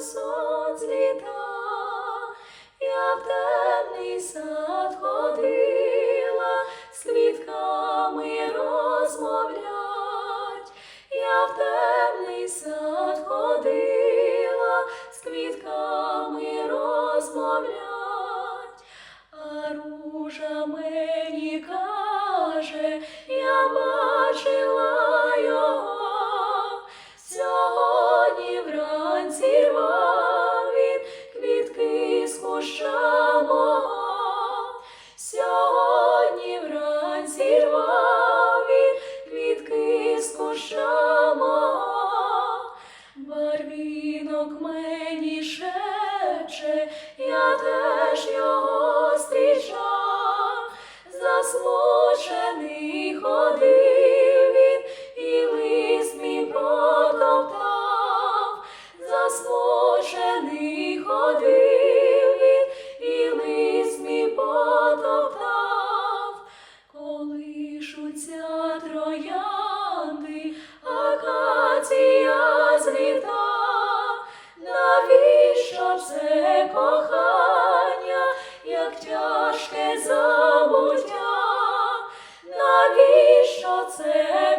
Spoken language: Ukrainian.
сон зліта, я в темний сад ходила, з квітками розмовлять, я в темний сад ходила, з квітками розмовлять, мого. Барвінок мені шепче, я теж його зустрічав, засмучений ходив він, і лист мій протоптав, засмучений ходив тяжке забуття, навіщо це